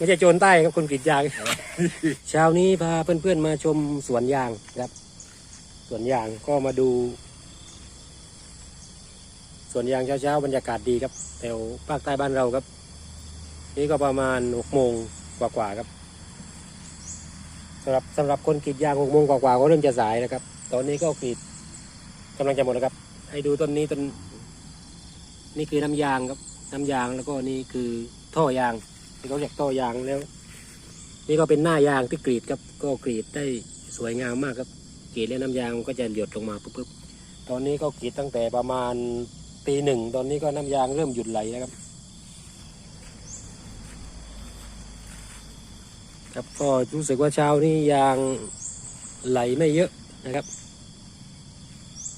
ไม่ใช่โจรใต้ครับคนกรีดยาง เช้านี้พาเพื่อนๆมาชมสวนยางครับสวนยางก็มาดูสวนยางเช้าๆบรรยากาศดีครับแถวภาคใต้บ้านเราครับ นี่ก็ประมาณหกโมงกว่าๆครับสำหรับสำหรับคนกรีดยางหกโมงกว่าๆก็เริ่มจะสายนะครับ ตอนนี้ก็กรีดกำลังจะหมดแล้วครับ ให้ดูต้นนี้ต้นนี่คือน้ำยางครับ น้ำยางแล้วก็นี่คือท่อยาง ที่เขาเรียกท่อยางแล้ว นี่ก็เป็นหน้ายางที่กรีดครับ ก็กรีดได้สวยงามมากครับกรีดแล้วน้ำยางมันก็จะหยดลงมาปุ๊บๆตอนนี้ก็กรีดตั้งแต่ประมาณตีหนึ่งตอนนี้ก็น้ำยางเริ่มหยุดไหลแล้วครับ ครับก็รู้สึกว่าเช้านี้ยางไหลไม่เยอะนะครับ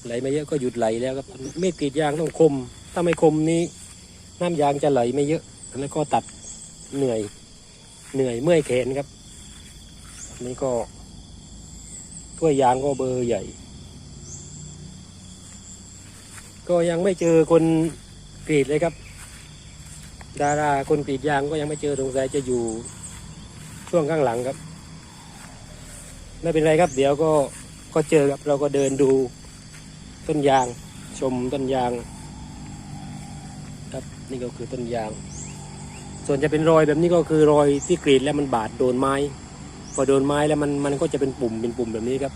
ไหลไม่เยอะก็หยุดไหลแล้วครับไม่กรีดยางต้องคม ถ้าไม่คมนี้น้ำยางจะไหลไม่เยอะแล้วก็ตัด เหนื่อย เหนื่อยเมื่อยแขนครับอันนี้ก็ถ้วยยางก็เบอร์ใหญ่ ก็ยังไม่เจอคนกรีดเลยครับ ดาราคนกรีดยางก็ยังไม่เจอสงสัยจะอยู่ช่วงข้างหลังครับ ไม่เป็นไรครับ เดี๋ยวก็ก็เจอครับ เราก็เดินดูต้นยาง ชมต้นยาง ครับนี่ก็คือต้นยาง ส่วนจะเป็นรอยแบบนี้ก็คือรอยที่กรีดแล้วมันบาดโดนไม้ พอโดนไม้แล้วมันมันก็จะเป็นปุ่มเป็นปุ่มแบบนี้ครับ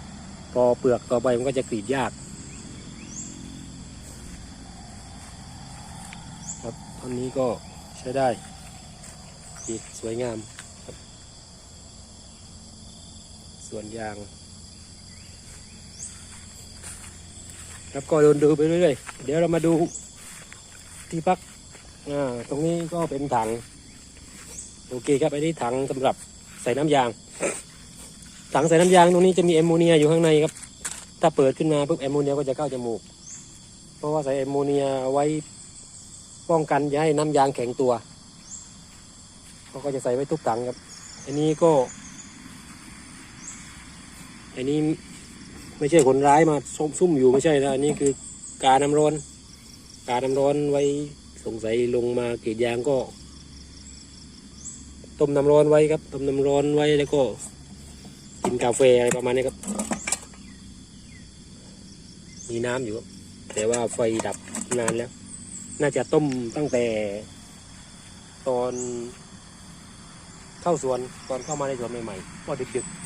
พอเปลือกต่อไปมันก็จะกรีดยากครับต้นนี้ก็ใช้ได้ดีสวยงามครับสวนยาง ครับก็เดินดูไปเรื่อยๆเดี๋ยวเรามาดูที่พักอ่าตรงนี้ก็เป็นถัง โอเคครับอันนี้ถังสำหรับใส่น้ำยาง ถังใส่น้ำยางตรงนี้จะมีแอมโมเนียอยู่ข้างในครับ ถ้าเปิดขึ้นมาปุ๊บแอมโมเนียก็จะเข้าจมูก เพราะว่าใส่แอมโมเนียไว้ป้องกันอย่าให้น้ำยางแข็งตัวเขาก็จะใส่ไว้ทุกถังครับ อันนี้ก็ อันนี้ไม่ใช่คนร้ายมาซุ่มซุ่มอยู่ไม่ใช่นะอันนี้คือการน้ำร้อน การน้ำร้อนไว้สงสัยลงมากรีดยางก็ ต้มน้ำร้อนไว้ครับ ต้มน้ำร้อนไว้แล้วก็กินกาแฟอะไรประมาณนี้ครับ มีน้ำอยู่ครับแต่ว่าไฟดับนานแล้ว น่าจะต้มตั้งแต่ ตอน เข้าสวนตอนเข้ามาในสวนใหม่ๆก็ดึกๆ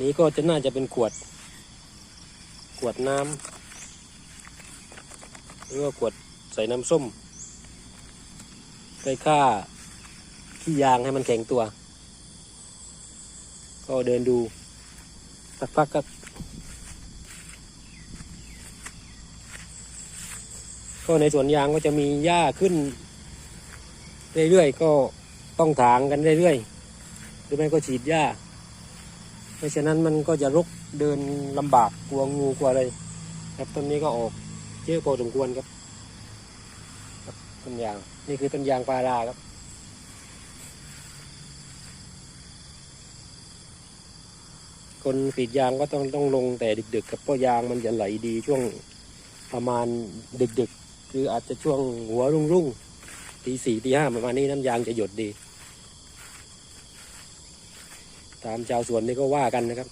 นี้ก็จะน่าจะเป็นขวด ขวดน้ำหรือว่าขวดใส่น้ำส้ม ไปฆ่าขี้ยางให้มันแข็งตัว ก็เดินดูสักพักก็ก็ในสวนยางก็จะมีหญ้าขึ้น เรื่อยๆ ก็ต้องถางกันเรื่อยๆ หรือไม่ก็ฉีดหญ้า เพราะฉะนั้นมันก็จะรกเดินลำบากกลัวงูกลัวอะไรครับต้นนี้ก็ออกเยอะพอสมควรครับครับ ต้นยาง นี่คือต้นยางปาราครับ คนกรีดยางก็ต้องต้องลงแต่ดึกๆครับเพราะยางมันจะไหลดีช่วงประมาณดึกๆ คืออาจจะช่วงหัวรุ่งรุ่งๆตีสี่ตีห้าประมาณนี้น้ำยางจะหยดดี ตามชาวสวนนี่ก็ว่ากันนะครับ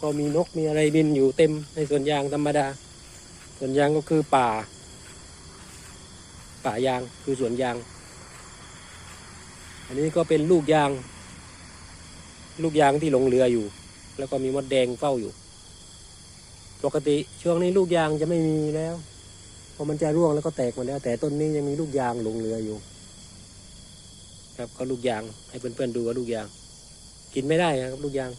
ก็มีนกมีอะไรบินอยู่เต็มในสวนยางธรรมดา สวนยางก็คือป่า ป่ายางคือสวนยาง อันนี้ก็เป็นลูกยาง ลูกยางที่หลงเรืออยู่ แล้วก็มีมดแดงเฝ้าอยู่ ปกติช่วงนี้ลูกยางจะไม่มีแล้วเพราะมันจะร่วงแล้วก็แตกหมดแล้ว แต่ต้นนี้ยังมีลูกยางหลงเรืออยู่ ครับก็ลูกยางให้เพื่อนๆดูว่าลูกยาง กินไม่ได้ครับลูกยาง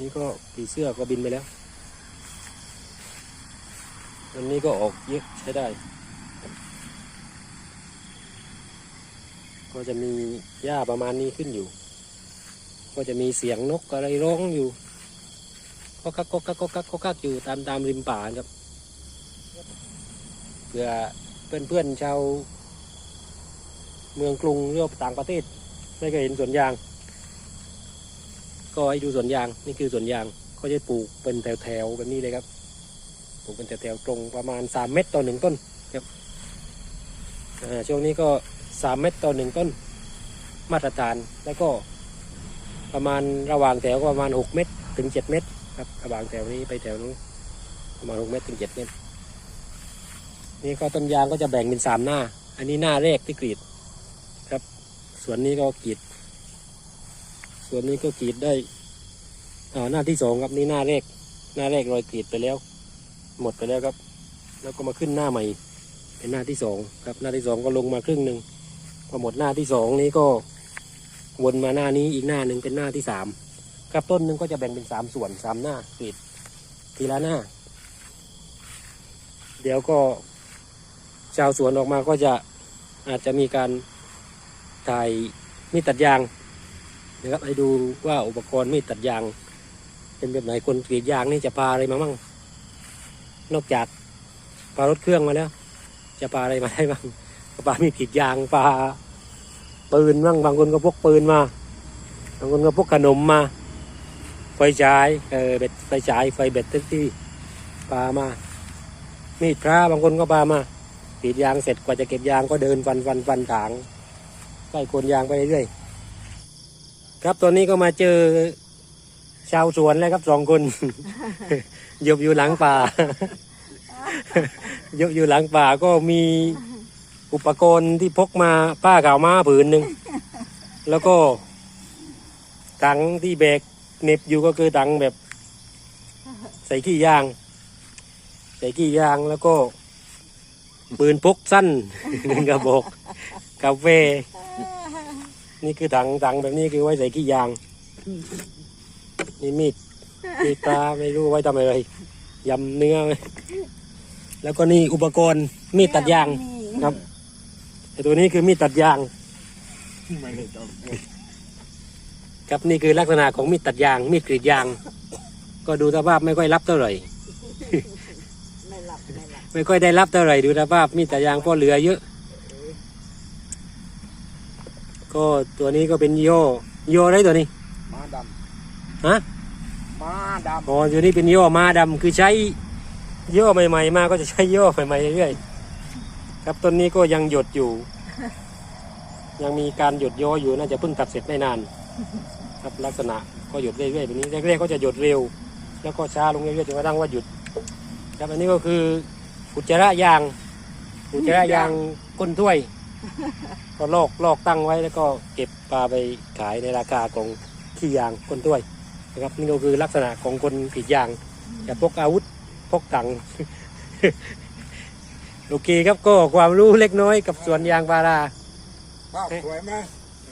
นี่ก็ผีเสื้อก็บินไปแล้ววันนี้ก็ออกเยอะใช้ได้ ก็จะมีหญ้าประมาณนี้ขึ้นอยู่ ก็จะมีเสียงนกอะไรร้องอยู่ก็กักก็กักก็กักก็กักอยู่ตามตามริมป่าครับเพื่อเพื่อนเพื่อนๆชาวเมืองกรุงหรือว่าต่างประเทศ ไม่เคยเห็นสวนยาง ก็ให้ดูสวนยางนี่คือสวนยางเขาจะปลูกเป็นแถวๆแบบนี้เลยครับปลูกเป็นแถวๆตรงประมาณสามเมตรต่อหนึ่งต้นครับช่วงนี้ก็สามเมตรต่อหนึ่งต้น มาตรฐานแล้วก็ประมาณระหว่างแถวก็ประมาณหกเมตรถึงเจ็ดเมตรครับระหว่างแถวนี้ไปแถวนู้นประมาณหกเมตรถึงเจ็ดเมตร นี่ก็ต้นยางก็จะแบ่งเป็นสามหน้า อันนี้หน้าแรกที่กรีดครับ ส่วนนี้ก็กรีด ส่วนนี้ก็กรีดได้หน้าที่สองครับนี่หน้าแรก หน้าแรกรอยกรีดไปแล้ว หมดไปแล้วครับ แล้วก็มาขึ้นหน้าใหม่ เป็นหน้าที่สองครับ หน้าที่สองก็ลงมาครึ่งหนึ่งพอหมดหน้าที่สองนี้ก็วนมาหน้านี้อีกหน้าหนึ่งเป็นหน้าที่สามครับต้นหนึ่งก็จะแบ่งเป็นสามส่วนสามหน้ากรีดทีละหน้า เดี๋ยวก็ชาวสวนออกมาก็จะอาจจะมีการถ่ายมีดตัดยาง นะครับให้ดูว่าอุปกรณ์มีดตัดยาง เป็นแบบไหนคนกรีดยางนี่จะพาอะไรมาบ้างนอกจากพารถเครื่องมาแล้ว จะพาอะไรมาได้บ้างก็พามีดกรีดยางพาปืนบ้างบางคนก็พกปืนมา บางคนก็พกขนมมา ไฟฉายเออเบ็ดไฟฉายไฟเบ็ดทุกที่พามา มีดพระบางคนก็พามากรีดยางเสร็จกว่าจะเก็บยางก็เดินฟันฟันฟันถางใกล้คนยางไปเรื่อย ครับตอนนี้ก็มาเจอชาวสวนแล้วครับสองคน ยบอยู่หลังป่า ยบอยู่หลังป่าก็มีอุปกรณ์ที่พกมาป้าขาวม้าผืนหนึ่ง แล้วก็ถังที่แบกเน็บอยู่ก็คือถังแบบ ใส่ขี้ยาง ใส่กี่ยางแล้วก็ปืนพกสั้นหนึ่งกระบอกกาแฟ นี่คือถังถังแบบนี้คือไว้ใส่กี่ยาง นี่มีดมีดปลาไม่รู้ไว้ทำอะไรยำเนื้อไหมแล้วก็นี่อุปกรณ์มีดตัดยางครับไอตัวนี้คือมีดตัดยางไม่ได้ต้องครับนี่คือลักษณะของมีดตัดยาง มีดกรีดยาง ก็ดูสภาพไม่ค่อยรับเท่าไหร่ไม่หลับไม่หลับไม่ค่อยได้รับเท่าไหร่ดูสภาพมีดตัดยางเพราะเหลือเยอะ ก็ตัวนี้ก็เป็นยี่ห้อยี่ห้ออะไรตัวนี้ม้าดฮะำม้าดอ๋อตัวนี้เป็นยี่ห้อมาดำคือใช้ยี่ห้อใหม่ๆมาก็จะใช้ยี่ห้อใหม่ๆเรื่อยๆครับต้นนี้ก็ยังหยดอยู่ ยังมีการหยดย้ออยู่น่าจะเพิ่งตัดเสร็จไม่นาน ครับลักษณะก็หยดเรื่อยๆแบบนี้แรกๆก็จะหยดเร็ว แล้วก็ช้าลงเรื่อยๆจนกระทั่งว่าหยุด ครับอันนี้ก็คืออุจจาระยางอุจจาระยางก้นถ้วย ก็ลอกลอกตั้งไว้แล้วก็เก็บปลาไปขายในราคาของขี้ยางก้นถ้วยนะครับนี่ก็คือลักษณะของคนกรีดยางจะพกอาวุธพกตังค์โอเคครับก็ความรู้เล็กน้อยกับสวนยางพาราำภาพสวยไหม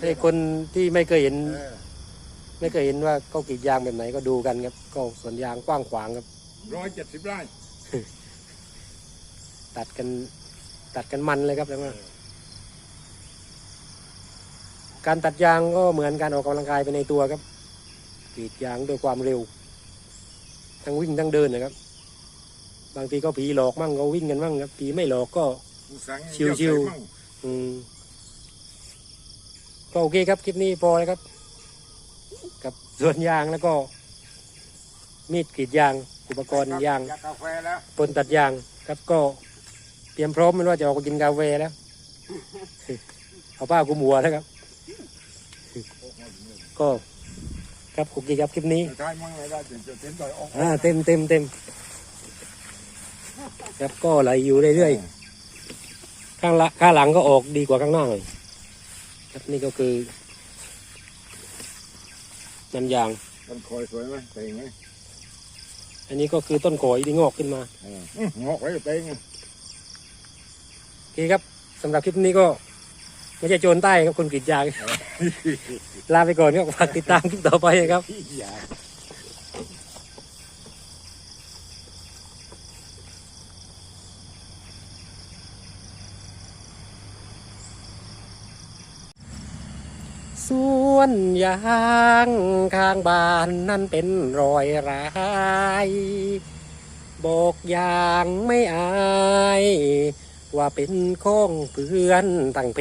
ให้คนที่ไม่เคยเห็นเออไม่เคยเห็นว่าเขากรีดยางแบบไหนก็ดูกันครับ ก็สวนยางกว้างขวางครับร้อยเจ็ดสิบไร่ตัดกันตัดกันมันเลยครับแล้วก็ การตัดยางก็เหมือนการออกกำลังกายไปในตัวครับกรีดยางด้วยความเร็ว ทั้งวิ่งทั้งเดินนะครับ บางทีก็ผีหลอกมั่งก็วิ่งกันมั่งครับผีไม่หลอกก็ชิวๆอืมก็โอเคครับคลิปนี้พอแล้วครับ กับสวนยางแล้วก็ มีดกรีดยาง อุปกรณ์ยางปนตัดยางครับก็เตรียมพร้อมไมันว่าจะออกไปกินกาแฟแล้ว เอาป้ากุมหัวแล้วครับ ก็ครับโอเคครับคลิปนี้ใช่มั่งไม่ได้จะเต็มต่อยออกอ่าเต็มเต็มเต็มครับก็ไหลอยู่เรื่อยๆข้างละข้างหลังก็ออกดีกว่าข้างหน้าหน่อยครับนี่ก็คือน้ำยางมันคอยสวยไหมเต็งไหมอันนี้ก็คือต้นโขอยที่งอกขึ้นมาเอออื้องอกไว้ก็เต็งไงโอเคครับสำหรับคลิปนี้ก็ ไม่ใช่โจรใต้ครับคนกรีดยาง ลาไปก่อนครับฝากติดตามคลิปต่อไปนะครับส่วนยางข้างบ้านนั่นเป็นรอยร้ายบอกยางไม่อาย ว่าเป็นของเพื่อนตั้งเพ